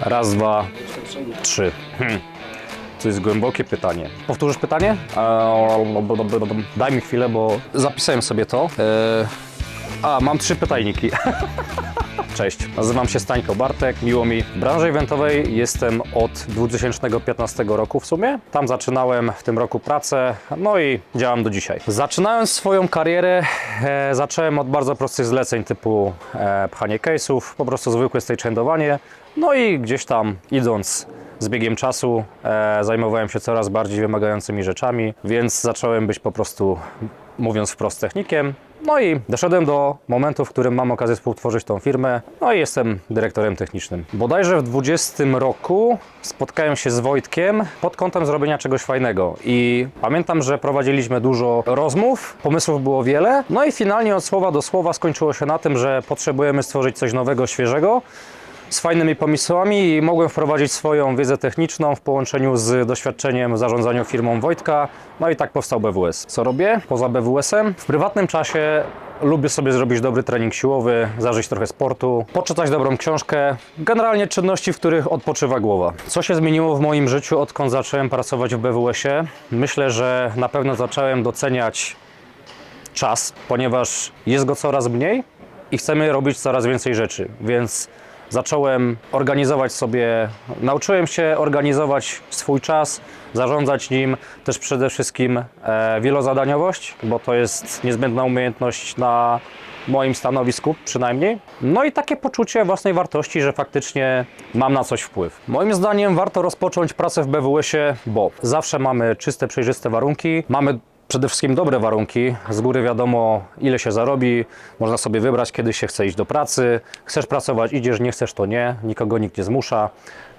Raz, dwa, trzy. Hmm. To jest głębokie pytanie. Powtórzysz pytanie? Eee, Daj mi chwilę, bo zapisałem sobie to. Eee, A, mam trzy pytajniki. Cześć, nazywam się Stańko Bartek, miło mi. W branży eventowej jestem od 2015 roku w sumie. Tam zaczynałem w tym roku pracę, no i działam do dzisiaj. Zaczynając swoją karierę, e, zacząłem od bardzo prostych zleceń typu e, pchanie case'ów, po prostu zwykłe stagehandowanie. No i gdzieś tam idąc z biegiem czasu e, zajmowałem się coraz bardziej wymagającymi rzeczami, więc zacząłem być po prostu, mówiąc wprost, technikiem. No i doszedłem do momentu, w którym mam okazję współtworzyć tą firmę, no i jestem dyrektorem technicznym. Bodajże w 2020 roku spotkałem się z Wojtkiem pod kątem zrobienia czegoś fajnego. I pamiętam, że prowadziliśmy dużo rozmów, pomysłów było wiele, no i finalnie od słowa do słowa skończyło się na tym, że potrzebujemy stworzyć coś nowego, świeżego, z fajnymi pomysłami i mogłem wprowadzić swoją wiedzę techniczną w połączeniu z doświadczeniem w zarządzaniu firmą Wojtka. No i tak powstał BWS. Co robię poza BWS-em? W prywatnym czasie lubię sobie zrobić dobry trening siłowy, zażyć trochę sportu, poczytać dobrą książkę, generalnie czynności, w których odpoczywa głowa. Co się zmieniło w moim życiu, odkąd zacząłem pracować w BWS-ie? Myślę, że na pewno zacząłem doceniać czas, ponieważ jest go coraz mniej i chcemy robić coraz więcej rzeczy, więc zacząłem organizować sobie, nauczyłem się organizować swój czas, zarządzać nim, też przede wszystkim e, wielozadaniowość, bo to jest niezbędna umiejętność na moim stanowisku przynajmniej. No i takie poczucie własnej wartości, że faktycznie mam na coś wpływ. Moim zdaniem warto rozpocząć pracę w BWS-ie, bo zawsze mamy czyste, przejrzyste warunki, mamy przede wszystkim dobre warunki. Z góry wiadomo, ile się zarobi. Można sobie wybrać, kiedy się chce iść do pracy. Chcesz pracować, idziesz, nie chcesz, to nie. Nikogo nikt nie zmusza.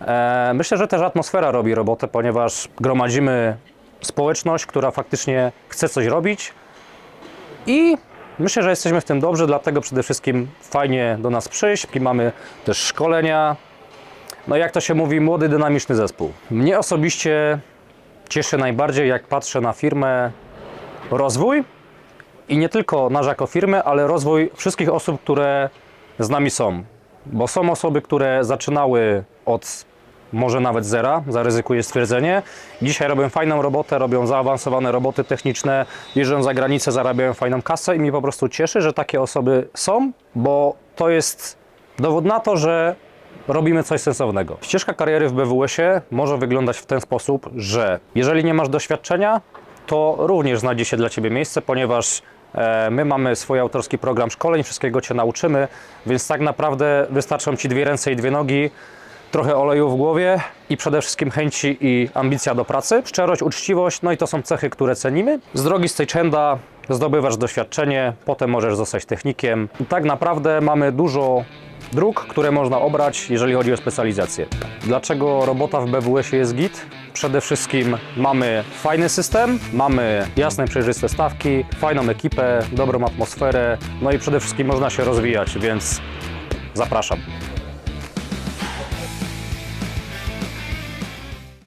E, myślę, że też atmosfera robi robotę, ponieważ gromadzimy społeczność, która faktycznie chce coś robić. I myślę, że jesteśmy w tym dobrzy, dlatego przede wszystkim fajnie do nas przyjść. Mamy też szkolenia. No jak to się mówi, młody, dynamiczny zespół. Mnie osobiście cieszy najbardziej, jak patrzę na firmę, rozwój i nie tylko nasz jako firmy, ale rozwój wszystkich osób, które z nami są. Bo są osoby, które zaczynały od może nawet zera, zaryzykuję stwierdzenie. Dzisiaj robią fajną robotę, robią zaawansowane roboty techniczne, jeżdżą za granicę, zarabiają fajną kasę i mnie po prostu cieszy, że takie osoby są, bo to jest dowód na to, że robimy coś sensownego. Ścieżka kariery w BWS-ie może wyglądać w ten sposób, że jeżeli nie masz doświadczenia, to również znajdzie się dla Ciebie miejsce, ponieważ e, my mamy swój autorski program szkoleń, wszystkiego Cię nauczymy, więc tak naprawdę wystarczą Ci dwie ręce i dwie nogi, trochę oleju w głowie i przede wszystkim chęci i ambicja do pracy, szczerość, uczciwość, no i to są cechy, które cenimy. Z drogi stagehanda zdobywasz doświadczenie, potem możesz zostać technikiem. Tak naprawdę mamy dużo dróg, które można obrać, jeżeli chodzi o specjalizację. Dlaczego robota w BWS jest git? Przede wszystkim mamy fajny system, mamy jasne, przejrzyste stawki, fajną ekipę, dobrą atmosferę, no i przede wszystkim można się rozwijać, więc zapraszam.